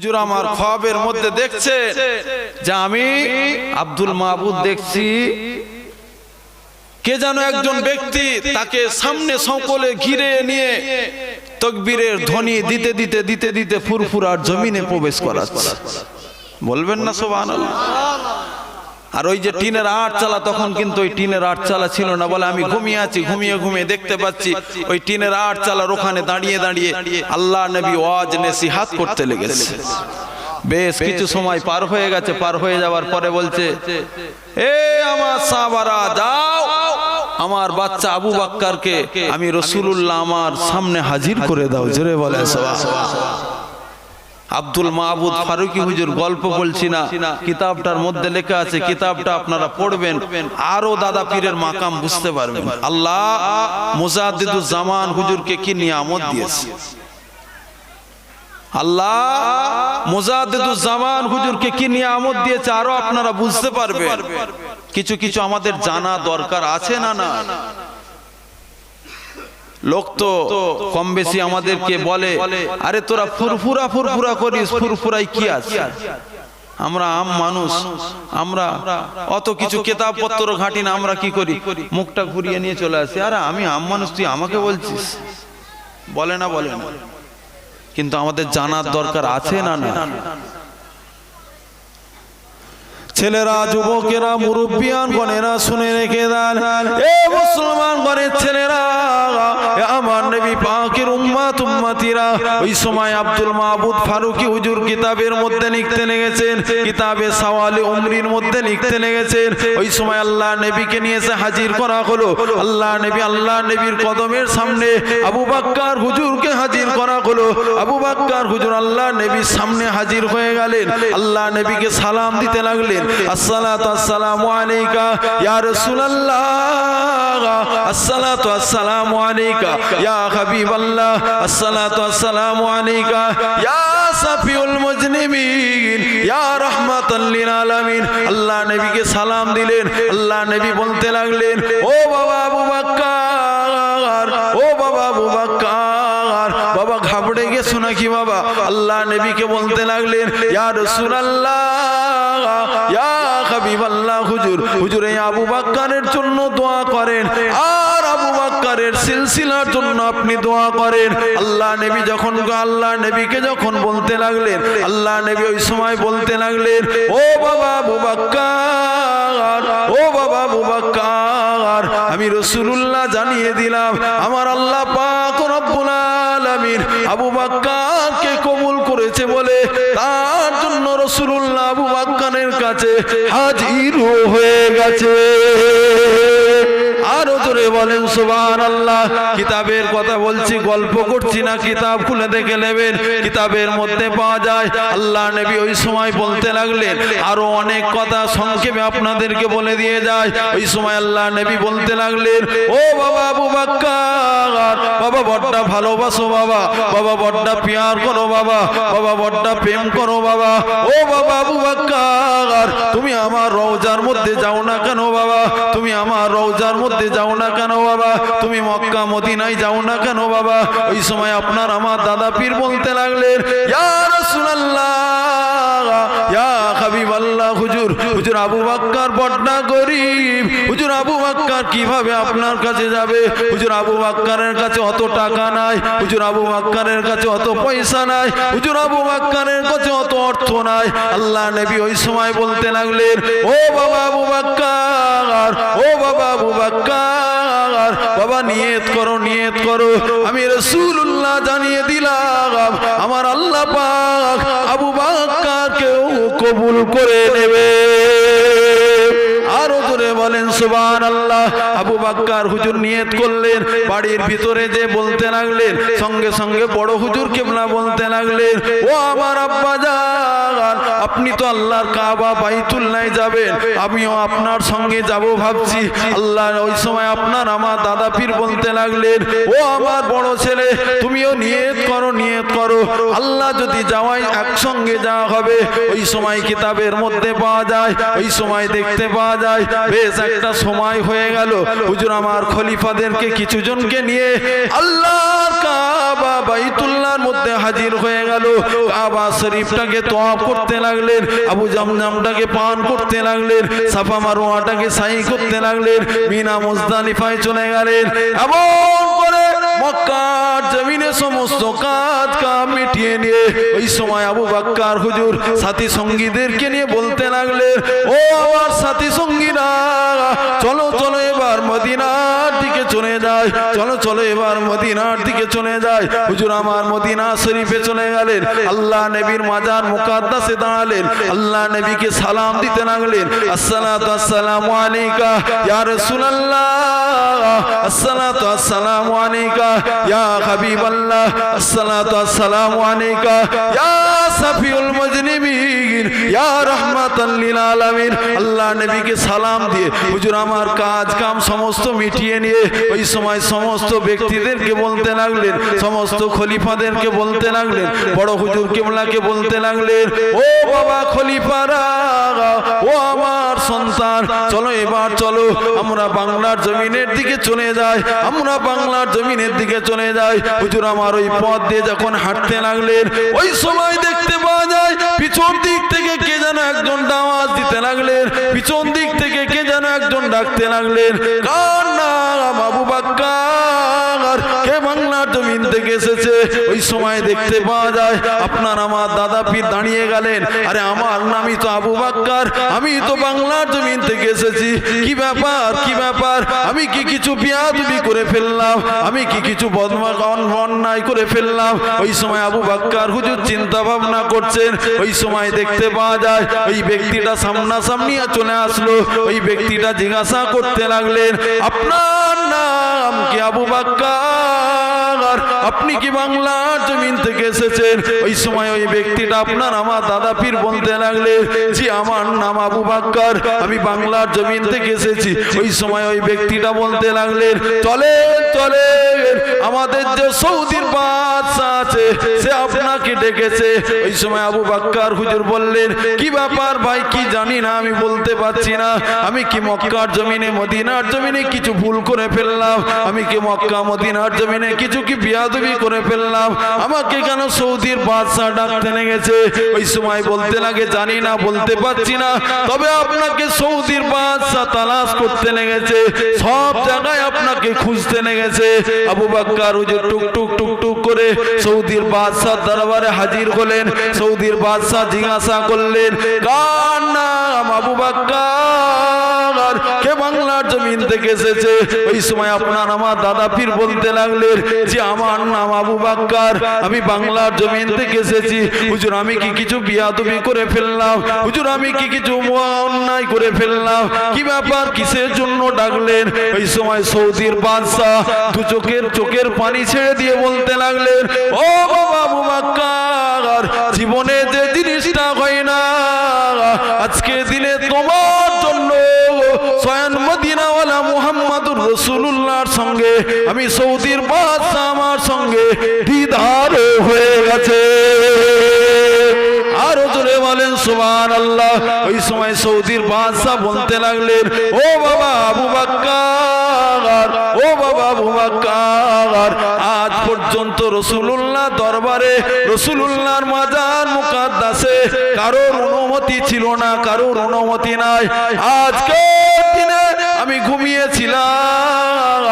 হুজুর আমার খবের মধ্যে দেখছে যে আমি আব্দুল মাহবুদ দেখছি। কে যেন একজন ব্যক্তি তাকে সামনে সকলে ঘিরে নিয়ে তকবীরের ধ্বনি দিতে দিতে দিতে দিতে ফুরফুরার জমিনে প্রবেশ করাচ্ছে। বলবেন না সোবান আর ওই যে টিনের আট চালা তখন কিন্তু ওই টিনের আট চালা ছিল না, বলে আমি ঘুমিয়ে আছি, ঘুমিয়ে ঘুমিয়ে দেখতে পাচ্ছি, ওই টিনের আট চালার ওখানে দাঁড়িয়ে দাঁড়িয়ে আল্লাহ নবী ওয়াজ, নেসিহাত করতে লেগেছে। বেশ কিছু সময় পার হয়ে গেছে, পার হয়ে যাওয়ার পরে বলছে, এ আমার সাবারা যাও, আমার বাচ্চা আবু বাক্কারকে আমি রসুলুল্লাহ আমার সামনে হাজির করে দাও। জোরে বলে আব্দুল মাহবুদ ফারুকি হুজুর গল্প বলছি না, কিতাবটার মধ্যে লেখা আছে, কিতাবটা আপনারা পড়বেন, আরও দাদা পীরের মাকাম বুঝতে পারবেন। আল্লাহ মুজাদ্দিদুল জামান হুজুরকে কি নিয়ামত দিয়েছে? আল্লাহ মুজাদ্দিদুল জামান হুজুরকে কি নিয়ামত দিয়েছে আরও আপনারা বুঝতে পারবেন। কিছু কিছু আমাদের জানা দরকার আছে না না লোক তো কম বেশি আমাদেরকে বলে আরে তোরা ফুরফুরা ফুরফুরা করিস ফুরফুরাই কি আছে? আমরা আম মানুষ আমরা অত কিছু কেতাব পত্র ঘাটি না আমরা কি করি? মুখটা ঘুরিয়ে নিয়ে চলে আসি। আরে আমি আম মানুষ তুই আমাকে বলছিস? বলে না বলে না। কিন্তু আমাদের জানার দরকার আছে না? না? ছেলেরা, যুবকেরা মুরব্বিয়ান গণেরা শুনে রেখে দেন, এ মুসলমান গণের ছেলেরা আমার নবী পাকের উম্মাত, উম্মাতিরা। ওই সময় আব্দুল মাহবুদ ফারুকি হুজুর কিতাবের মধ্যে লিখতে লেগেছেন, কিতাবে সওয়ালে উমরির মধ্যে লিখতে লেগেছেন। ওই সময় আল্লাহ নবীকে নিয়ে এসে হাজির করা হলো। আল্লাহ নবী আল্লাহ নবীর কদমের সামনে আবু বাক্কার হুজুরকে হাজির করা হলো। আবু বাক্কার হুজুর আল্লাহ নবীর সামনে হাজির হয়ে গেলেন। আল্লাহ নবীকে সালাম দিতে লাগলেন। সালাম দিলেন আল্লাহ নবী বলতে লাগলেন ও বাবা নাকি বাবা? আল্লাহ নবীকে বলতে লাগলেন হুজুর আবু বাক্কারের জন্য দোয়া করেন। আর আবু বাক্কারের সিলসিলার জন্য আপনি দোয়া করেন। আল্লাহ নবী যখন আল্লাহ নবীকে যখন বলতে লাগলেন, আল্লাহ নবী ওই সময় বলতে লাগলেন, ও বাবা আবু বাক্কার, ও বাবা আবু বাক্কার, আমি রসুলুল্লাহ জানিয়ে দিলাম, আমার আল্লাহ পাক রব্বুল আবু বাক্কাকে কবুল করেছে বলে তার জন্য রসুল্লাহ আবু বাক্কানের কাছে হাজির হয়ে গেছে। জোরে বলেন সুবান আল্লাহ কিতাবের কথা বলছি, গল্প করছি না, কিতাব খুলে দেখে নেবেন। কিতাবের মধ্যে পাওয়া যায়, আল্লাহ নবী ওই সময় বলতে লাগলেন, আরও অনেক কথা সংক্ষেপে আপনাদেরকে বলে দিয়ে যায়। ওই সময় আল্লাহ নবী বলতে লাগলেন, ও বাবা আবু বাবা বড্ডা ভালোবাসো বাবা বাবা বড্ডা পিয়ার করো বাবা বাবা বড্ডা প্রেম করো বাবা। ও বাবা আবু বাক্কার, তুমি আমার রওজার মধ্যে যাও না কেন বাবা? তুমি আমার রওজার মধ্যে যাও না কেন বাবা? তুমি মক্কা, মদিনায় যাও না কেন বাবা? ওই সময় আপনার আমার দাদা পীর বলতে লাগলেন আল্লাহ নবী ওই সময় বলতে লাগলেন, ও বাবা আবু বাক্কার, ও বাবা আবু বাক্কার বাবা নিয়ত করো নিয়ত করো। আমি রসুল্লাহ জানিয়ে দিলাম, আমার আল্লাহ পাক আবু কেউ কবুল করে নেবে। আরও জোরে বলেন সুবান আল্লাহ আবু বাক্কার হুজুর নিয়ত করলেন, বাড়ির ভিতরে যে বলতে লাগলেন, সঙ্গে সঙ্গে বড় হুজুর বলতে লাগলেন, ও আমার আব্বা যান আপনি তো আল্লাহর কাবা বাইতুল্লায় যাবেন, আমিও আপনার সঙ্গে যাব ভাবছি। আল্লাহ ওই সময় আপনার আমার দাদা পীর বলতে লাগলেন, ও আমার বড় ছেলে, তুমিও নিয়ত করো নিয়ত করো। আল্লাহ যদি যাওয়াই একসঙ্গে যাওয়া হবে, ওই সময় কিতাবের মধ্যে পাওয়া যায়, ওই সময় দেখতে পাওয়া যায়। বেশ একটা সময় হয়ে গেল। হুজুর আমার খলিফাদেরকে কিছু জনকে নিয়ে আল্লাহ কাবা কাবা বাইতুল্লাহর মধ্যে হাজির হয়ে গেল। কাবা শরীফটাকে তোয়াব করতে লাগলেন, আবু জামজামটাকে পান করতে লাগলেন, সাফা মারোয়াটাকে সাই করতে লাগলেন, মিনা মুজদালিফায় চলে গেলেন। এমন করে মক্কার জমিনে সমস্ত কাজ কাম মিটিয়ে নিয়ে ওই সময় আবু বাক্কার হুজুর সাথী সঙ্গীদেরকে নিয়ে বলতে লাগলেন, ও আমার সাথী সঙ্গীরা, চলো চলো এবার মদিনার চলে যায়। চলো চলো, এবার মদিনার দিকে চলে যায়। হুজুর আমার মদিনা শরীফে চলে গেলেন। আল্লাহ নবীর মাজার মুকাদ্দাসে দাঁড়ালেন। আল্লাহ নবীকে সালাম দিতে লাগলেন। আসসালাতু আসসালামু আলাইকা ইয়া রাসূলুল্লাহ। আসসালাতু আসসালামু আলাইকা ইয়া হাবিবাল্লাহ। আসসালাতু আসসালামু আলাইকা ইয়া সাফিউল ইয়া রাহমাতাল লিল আলামিন আল্লাহ নবীকে সালাম দিয়ে, হুজুর আমার কাজ কাম সমস্ত মিটিয়ে নিয়ে, ওই সময় সমস্ত ব্যক্তিদেরকে বলতে লাগলেন, সমস্ত খলিফাদেরকে বলতে লাগলেন, বড় হুজুর বলতে লাগলেন, ও বাবা খলিফারা, ও আমার সন্তান, চলো এবার চলো, আমরা বাংলার জমিনের দিকে চলে যাই, আমরা বাংলার জমিনের দিকে চলে যাই। হুজুর আমার ওই পথ দিয়ে যখন হাঁটতে লাগলেন, ওই সময় পিছন দিক থেকে কে যেন একজন আওয়াজ দিতে লাগলেন? পিছন দিক থেকে কে যেন একজন ডাকতে লাগলেন? কার নাম? আবু বাক্কার কে বাংলার জমিন থেকে এসেছে। ওই সময় দেখতে পাওয়া যায়, আপনার আমার দাদা দাঁড়িয়ে গেলেন। আরে, আমার নামই তো আবু বাক্কার। আমি তো জমিন থেকে এসেছি। কি ব্যাপার কি ব্যাপার? আমি কি কিছু বিয়াদবি করে ফেললাম? আমি কি কিছু অন্যায় করে ফেললাম? ওই সময় আবু বাক্কার হুজুর চিন্তা ভাবনা করছেন। ওই সময় দেখতে পাওয়া যায়, ওই ব্যক্তিটা সামনাসামনি চলে আসলো। ওই ব্যক্তিটা জিজ্ঞাসা করতে লাগলেন, আপনার নাম কি আবু বাক্কার আপনি কি বাংলার জমিন থেকে এসেছেন? ওই সময় ওই ব্যক্তিটা আপনার আমার দাদা পীর বলতে লাগলেন জি, আমার নাম আবু বাক্কার, আমি বাংলার জমিন থেকে এসেছি। ওই সময় ওই ব্যক্তিটা বলতে লাগলেন চলে চলে, আমাদের যে সৌদির বাদশা আছে, সে আপনাকে ডেকেছে। ওই সময় আবু বাক্কার হুজুর বললেন, কি ব্যাপার ভাই, কি জানি না, আমি বলতে পারছি না। আমি কি মক্কার জমিনে, মদিনার জমিনে কিছু ভুল করে ফেললাম? আমি কি মক্কা, মদিনার জমিনে কিছু কি বিয়াদবি করে ফেললাম। আমাকে কেন সৌদির বাদশাহ ডাকতে লেগেছে? ওই সময় বলতে লাগে, জানি না, বলতে পারছি না। তবে আপনাকে সৌদির বাদশাহ তালাশ করতে লেগেছে। সব জায়গায় আপনাকে খুঁজতে লেগেছে। আবু বাক্কার হুজুর টুক টুক টুক টুক করে সৌদির বাদশাহ দরবারে হাজির হলেন। সৌদির বাদশাহ জিজ্ঞাসা করলেন, কার নাম আবু বাক্কার জমিন থেকে এসেছে। ওই সময় আপনার আমার দাদা পীর বলতে লাগলেন যে, আমার নাম আবু বাক্কার, আমি বাংলার জমিন থেকে এসেছি। হুজুর, আমি কি কিছু বিয়াদবি করে ফেললাম? হুজুর, আমি কি কিছু অন্যায় করে ফেললাম? কি ব্যাপার? কিসের জন্য ডাকলেন? ওই সময় সৌদির বাদশাহ দু চোখের চোখের পানি ছেড়ে দিয়ে বলতে লাগলেন, ও বাবা আবু বাক্কার, জীবনে যে জিনিসটা হয় না, আজকে রসুল্লাহর সঙ্গে, আমি সৌদির বাদশাহ আমার সঙ্গে দিদার হয়ে গেছে। আরও জোরে বলেন সুবহান আল্লাহ ওই সময় সৌদির বাদশাহ বলতে লাগলেন, ও বাবা আবু বাক্কার, ও বাবা আবু বাক্কার, আজ পর্যন্ত রসুলুল্লাহ দরবারে, রসুলুল্লাহর মাজার মুকাদ্দাসে কারোর অনুমতি ছিল না, কারোর অনুমতি নাই। আজকে আমি ঘুমিয়েছিলাম।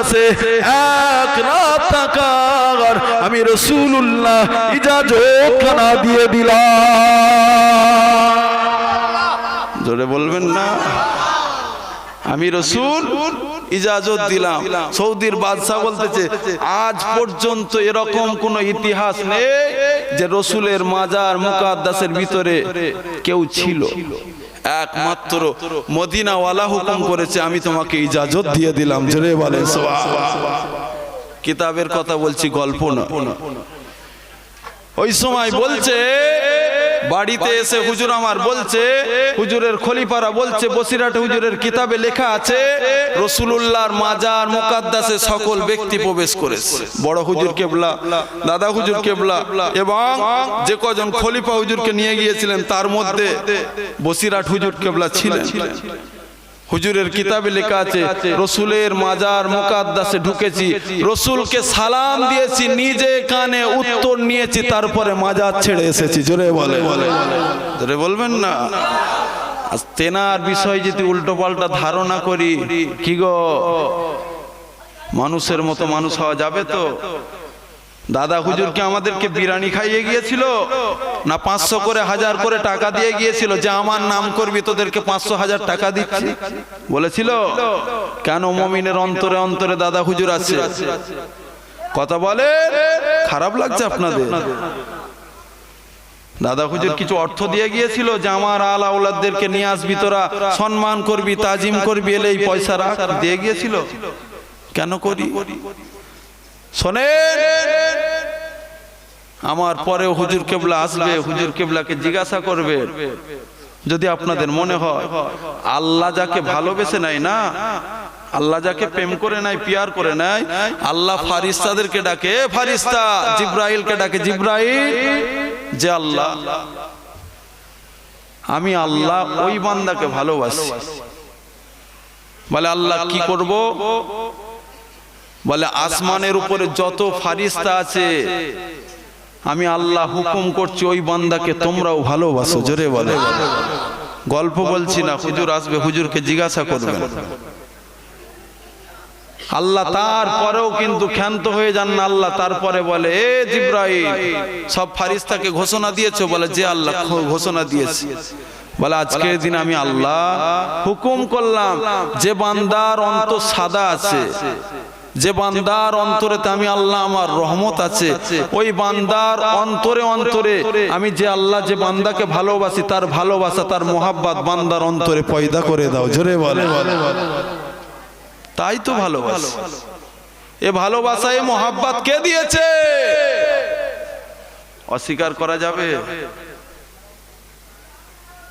মুকাদ্দাসে এক রাত থাকার আমি রসুল্লাহ ইজাজত খানা দিয়ে দিলাম। জোরে বলবেন না? আমি রসুল ইজাজত দিলাম। সৌদির বাদশাহ বলতেছে, আজ পর্যন্ত এরকম কোন ইতিহাস নেই যে রসুলের মাজার মুকাদ্দাসের ভিতরে কেউ ছিল। একমাত্র মদিনাওয়ালা হুকুম করেছে, আমি তোমাকে ইজাজত দিয়ে দিলাম। জোরে বলে কিতাবের কথা বলছি, গল্প না ওই সময় বলছে বাড়িতে এসে হুজুর আমার বলছে হুজুরের খলিপাড়া বলছে বসিরাট হুজুরের কিতাবে লেখা আছে রসুলুল্লাহর মাজার মুকাদ্দাসে সকল ব্যক্তি প্রবেশ করেছে। বড় হুজুর কেবলা দাদা হুজুর কেবলা এবং যে কজন খলিফা হুজুরকে নিয়ে গিয়েছিলেন তার মধ্যে বসিরাট হুজুর কেবলা ছিলেন। হুজুরের কিতাবে লেখা আছে, রসুলের মাজার মুকাদ্দাসে ঢুকেছি, রসুলকে সালাম দিয়েছি, নিজে কানে উত্তর নিয়েছি, তারপরে মাজার ছেড়ে এসেছি। জোরে বলে জোরে বলবেন না? তেনার বিষয় যদি উল্টো পাল্টা ধারণা করি, কি গো? মানুষের মতো মানুষ হওয়া যাবে তো? দাদা হুজুরকে আমাদেরকে বিরিয়ানি খাইয়ে গিয়েছিল? না পাঁচশো করে হাজার করে টাকা দিয়ে গিয়েছিল। যে আমার নাম করবি তোদেরকে পাঁচশো হাজার টাকা দিচ্ছি। বলেছিল কেন মমিনের অন্তরে অন্তরে দাদা হুজুর আছে? কথা বলে খারাপ লাগছে আপনাদের। দাদা হুজুর কিছু অর্থ দিয়ে গিয়েছিল যে আমার আল আউলাদদেরকে নিয়ে আসবি তোরা সম্মান করবি তাজিম করবি এলে এই পয়সা রাখ। দিয়ে গিয়েছিল? কেন করি? শোনেন। আমার পরে হুজুর কেবলা আসবে হুজুর কেবলাকে জিজ্ঞাসা করবে। যদি আপনাদের মনে হয় আল্লাহ যাকে ভালোবেসে নেয় না আল্লাহ যাকে প্রেম করে নেয় পিয়ার করে নেয় আল্লাহ ফারিস্তাদেরকে ডাকে "এ ফারিস্তা জিব্রাইলকে ডাকে জিব্রাইল যে আল্লাহ আমি আল্লাহ ওই বান্দাকে ভালোবাসি। বলে আল্লাহ কি করব? বলে, আসমানের উপরে যত ফারিস্তা আছে, আমি আল্লাহ হুকুম করছি, ওই বান্দাকে তোমরাও ভালোবাসো। জোরে বলে। গল্প বলছি না, হুজুর আসবে, হুজুরকে জিজ্ঞাসা করবেন। আল্লাহ তারপরেও কিন্তু ক্ষান্ত হয়ে যান না, আল্লাহ তারপরে বলে, এ জিব্রাইল, সব ফারিস্তাকে ঘোষণা দিয়েছ? বলে যে আল্লাহ ঘোষণা দিয়েছে। বলে, আজকের দিন আমি আল্লাহ হুকুম করলাম, যে বান্দার অন্ত সাদা আছে যে বান্দার অন্তরেতে আমি আল্লাহ আমার রহমত আছে, ওই বান্দার অন্তরে অন্তরে আমি যে আল্লাহ যে বান্দাকে ভালোবাসি, তার ভালোবাসা, তার মোহাব্বত বান্দার অন্তরে পয়দা করে দাও, জোরে বলে। তাই তো ভালোবাসা। এ ভালোবাসা, এ মোহাব্বত কে দিয়েছে? অস্বীকার করা যাবে?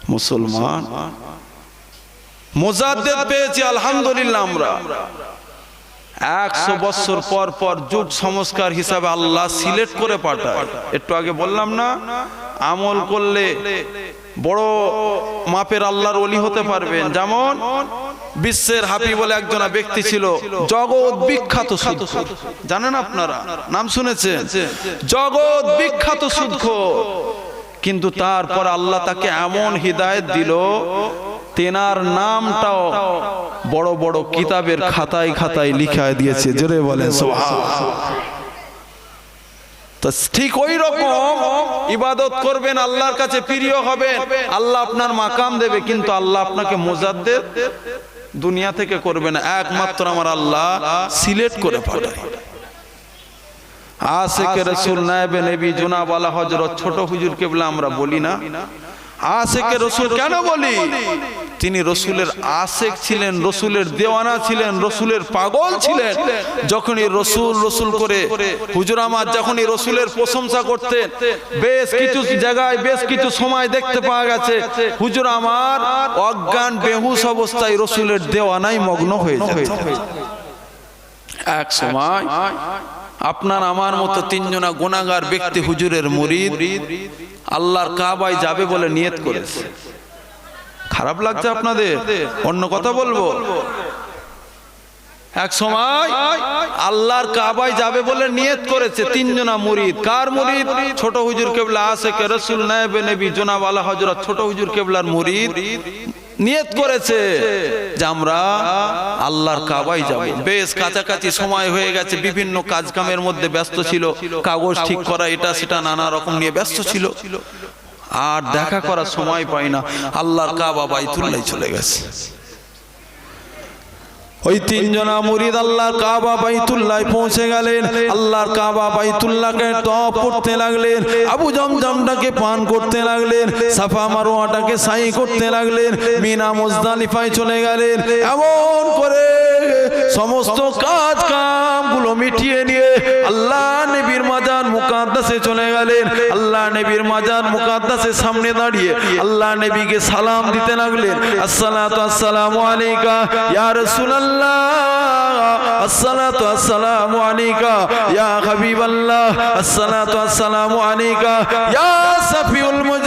মুসলমান। মোজাদ্দেদ পেয়েছি, আলহামদুলিল্লাহ আমরা। একশো বছর পর পর যুগ সংস্কার হিসাবে আল্লাহ সিলেক্ট করে পাঠায়। একটু আগে বললাম না, আমল করলে বড় মাপের আল্লাহর অলি হতে পারবেন। যেমন বিশ্বের হাপি বলে একজন ব্যক্তি ছিল, জগৎ বিখ্যাত জানেন আপনারা? নাম শুনেছেন? জগৎ বিখ্যাত সুদখোর। কিন্তু তারপর আল্লাহ তাকে এমন হিদায়ত দিল তেনার নামটাও বড় বড় কিতাবের খাতায় খাতায় লিখায় দিয়েছে। জোরে বলেন তো ঠিক ওই রকম ইবাদত করবেন, আল্লাহর কাছে প্রিয় হবে আল্লাহ আপনার মাকাম দেবে, কিন্তু আল্লাহ আপনাকে মোজাদ্দের দুনিয়া থেকে করবে না। একমাত্র আমার আল্লাহ সিলেক্ট করে পাঠায়। আশেকে রসুল নায়েবে নবী জুনাব আলা হজরত ছোট হুজুরকে বলে আমরা বলি না। আশেকে রসুল কেন বলি? তিনি রসুলের আশেক ছিলেন রসুলের দেওয়ানা ছিলেন রসুলের পাগল ছিলেন। যখনই রসুল রসুল করে হুজুর আমার যখনই রসুলের প্রশংসা করতেন বেশ কিছু জায়গায় বেশ কিছু সময় দেখতে পাওয়া গেছে। হুজুর আমার অজ্ঞান বেহুশ অবস্থায় রসুলের দেওয়ানাই মগ্ন হয়ে যায় এক সময় আপনার আমার মতো তিনজনা গুণাগার ব্যক্তি হুজুরের মুরিদ আল্লাহর কাবায় যাবে বলে নিয়ত করেছে। খারাপ লাগছে আপনাদের? অন্য কথা বলব। এক সময় আল্লাহর কাবায় যাবে বলে নিয়ত করেছে তিনজনা মুরিদ। কার মুরিদ? ছোট হুজুর কেবলা আছে কে রসুল, নায়েবে নবী, জনাব আলা হজরত ছোট হুজুর কেবলার মুরিদ। নিয়ত করেছে যে আমরা আল্লাহর কাবাই যাব। বেশ কাছাকাছি সময় হয়ে গেছে, বিভিন্ন কাজকামের মধ্যে ব্যস্ত ছিল, কাগজ ঠিক করা এটা সেটা নানা রকম নিয়ে ব্যস্ত ছিল। আর দেখা করার সময় পাই না, আল্লাহর কাবা বাইতুল্লাহ চলে গেছে। ওই তিনজনা মুরিদ আল্লাহর কাবা বাইতুল্লাহ পৌঁছে গেলেন। আল্লাহর কাবা বাইতুল্লাহকে টপ করতে লাগলেন। আবু জমজমটাকে পান করতে লাগলেন। সাফা মারোয়াটাকে সাই করতে লাগলেন। মিনা মুজদালিফায় চলে গেলেন। এমন করে সমস্ত কাজ কামগুলো মিটিয়ে নিয়ে আল্লাহ নবীর মাজার মুকাদ্দাসে চলে গেলেন। আল্লাহ নবীর মাজার মুকাদ্দাসের সামনে দাঁড়িয়ে আল্লাহ নবীকে সালাম দিতে লাগলেন। আসসালাতু আসসালামু আলাইকা ইয়া রাসূলুল্লাহ। আসসালাতু আসসালামু আলাইকা ইয়া হাবিবাল্লাহ। আসসালাতু আসসালামু আলাইকা ইয়া সাফিউল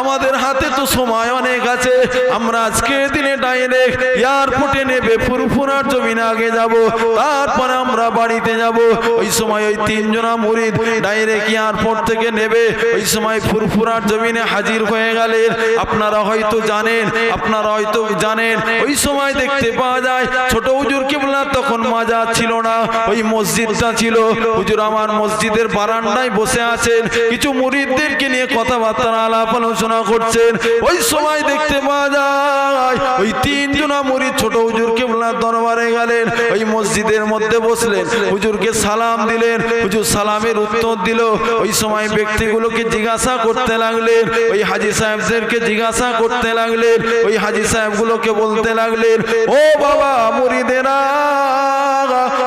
আমাদের হাতে তো সময় অনেক আছে। আমরা আজকের দিনে ডাইরেক্ট এয়ারপোর্টে নেবে, ফুরফুরার জমিনে আগে যাব। তারপরে আমরা বাড়িতে যাব। ওই সময় ওই তিনজনা মুরিদ ডাইরেক্ট এয়ারপোর্ট থেকে নেবে? ওই সময় ফুরফুরার জমিনে হাজির হয়ে গেলেন। আপনারা হয়তো জানেন, আপনারা হয়তো জানেন, ওই সময় দেখতে পাওয়া যায়, ছোট হুজুর কিবলা তখন মাজা ছিল না, ওই মসজিদটা ছিল। হুজুর আমার মসজিদের বারান্দায় বসে আছেন। কিছু নিয়ে কথাবার্তা আলাপ আলোচনা করছেন, ওই সময় দেখতে পাওয়া যায়, ওই তিনজনা মুরিদ ছোট হুজুর কিবলার দরবারে গেলেন, ওই মসজিদের মধ্যে বসলেন, হুজুরকে সালাম দিলেন, হুজুর সালামের উত্তর দিল, ওই সময় ব্যক্তিগুলোকে জিজ্ঞাসা করতে লাগলেন, ওই হাজি সাহেবদেরকে জিজ্ঞাসা করতে লাগলেন, ওই হাজি সাহেবগুলোকে বলতে লাগলেন, ও বাবা মুরিদেরা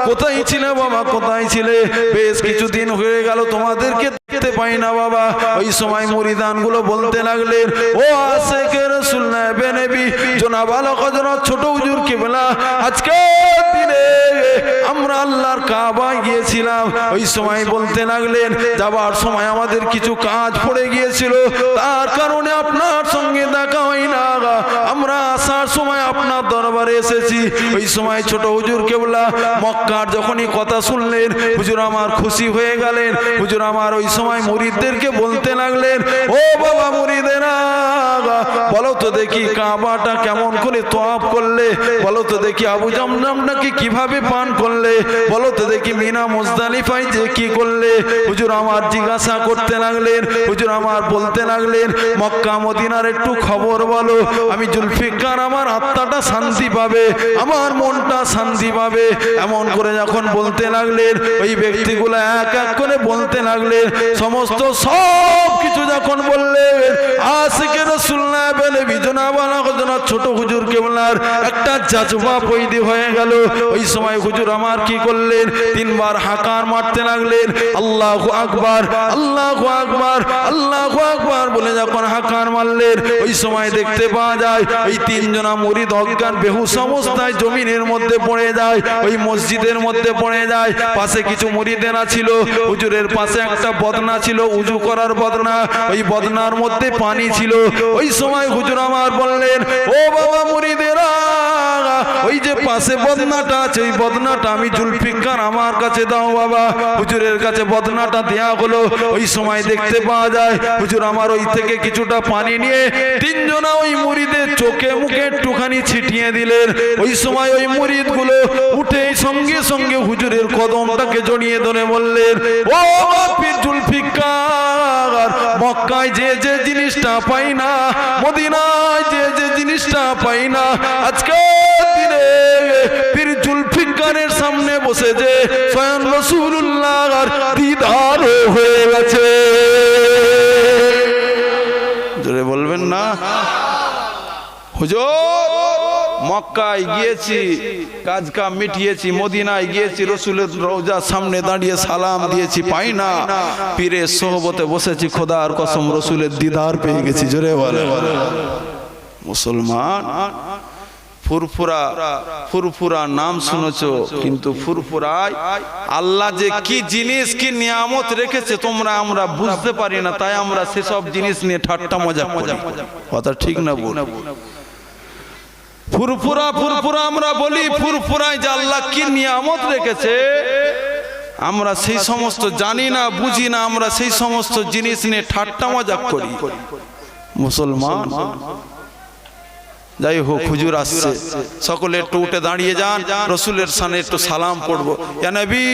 কোথায় ছিলে বাবা, কোথায় ছিলে? বেশ কিছুদিন হয়ে গেল তোমাদেরকে দেখতে পাই না বাবা। ওই সময় মুরিদানগুলো বলতে লাগলেন, ও আসে কে রসুল না জনাব আলক হযরত ছোট হুজুর কিবলা, আজকে আল্লাহর কাবা গিয়েছিলাম। ওই সময় বলতে লাগলেন, যাবার সময় আমাদের কিছু কাজ পড়ে গিয়েছিল, তার কারণে আপনার সঙ্গে দেখা হয় না আমরা আসার সময় আপনার দরবারে এসেছি। ওই সময় ছোট হুজুর কেবলা মক্কার যখনই কথা শুনলেন, হুজুর আমার খুশি হয়ে গেলেন। হুজুর আমার ওই সময় মুরিদদেরকে বলতে লাগলেন, ও বাবা মুরিদেরা বলো তো দেখি কাবাটা কেমন করে তোয়াব করলে, বলো তো দেখি আবু জামজামটাকে কীভাবে পান করলে? বলো তো দেখি মিনা মুজদালিফাই যে কি করলে? হুজুর আমার জিজ্ঞাসা করতে লাগলেন, হুজুর আমার বলতে লাগলেন, মক্কা মদিনার একটু খবর বলো। আমি জুলফিকার, আমার আত্মাটা শান্তি পাবে, আমার মনটা শান্তি পাবে। এমন করে যখন বলতে লাগলেন, ওই ব্যক্তিগুলো এক এক করে বলতে লাগলেন, সমস্ত সব কিছু যখন বললেন আশিকে রসুল না বলে বিজনা বানা ছোট হুজুর কেবলার একটা জাজবা বৈদি হয়ে গেল। ওই সময় হুজুর আমার কি করলেন, তিনবার হাকার মারতে লাগলেন। আল্লাহ আকবার আল্লাহ আকবার আল্লাহ আকবার বলে যখন হাকার মারলেন, ওই সময় দেখতে পাওয়া যায়, ওই তিনজনা মুরিদ অজ্ঞান বেহুশ অবস্থায় জমিনের মধ্যে পড়ে যায়, ওই মসজিদের মধ্যে পড়ে যায়। পাশে কিছু মুরিদেরা ছিল, হুজুরের পাশে একটা বদনা ছিল, উজু করার বদনা, ওই বদনার মধ্যে পানি ছিল। ওই সময় হুজুর আমার বললেন, ও বাবা মুরিদেরা ওই যে পাশে বদনাটা আছে, ওই বদনাটা আমি জুলফিকার আমার কাছে দাও বাবা। হুজুরের কাছে বদনাটা দেয়া হলো, ওই সময় দেখতে পাওয়া যায়, হুজুর আমার ওই থেকে কিছুটা পানি নিয়ে তিনজনা ওই মুরিদের চোখে মুখে একটুখানি ছিটিয়ে দিলেন। ওই সময় ওই মুরিদগুলো উঠে সঙ্গে সঙ্গে হুজুরের কদমটাকে জড়িয়ে ধরে বললেন, ও জুলফিকার, মক্কায় যে যে জিনিসটা পাই না, মদিনায় যে যে জিনিসটা পাই না, আজকে বসে যে স্বয়ং রসুল্লাহ দিদার হয়ে গেছে। জোরে বলবেন না? হুজুর, মক্কায় গিয়েছি কাজ কাম মিটিয়েছি, মদিনায় গিয়েছি, রসুলের রোজার সামনে দাঁড়িয়ে সালাম দিয়েছি, পাই না। পীরের সোহবতে বসেছি, খোদার কসম রসুলের দিদার পেয়ে গেছি, জোরে বলে মুসলমান ফুরফুরা ফুরফুরা নাম শুনেছ, কিন্তু ফুরফুরায় আল্লাহ যে কি জিনিস, কি নিয়ামত রেখেছে, তোমরা, আমরা বুঝতে পারি না, তাই আমরা সেসব জিনিস নিয়ে ঠাট্টা মজা মজা কথা ঠিক না বল ফুরফুরা ফুরফুরা আমরা বলি, ফুরফুরায় যে আল্লাহ কি নিয়ামত রেখেছে, আমরা সেই সমস্ত জানি না, বুঝি না, আমরা সেই সমস্ত জিনিস নিয়ে ঠাট্টা মজাক করি। মুসলমান যাই হোক হুজুর আসছে। সকলে একটু উঠে দাঁড়িয়ে যান রসুলের সানে একটু সালাম পড়ব। নবী!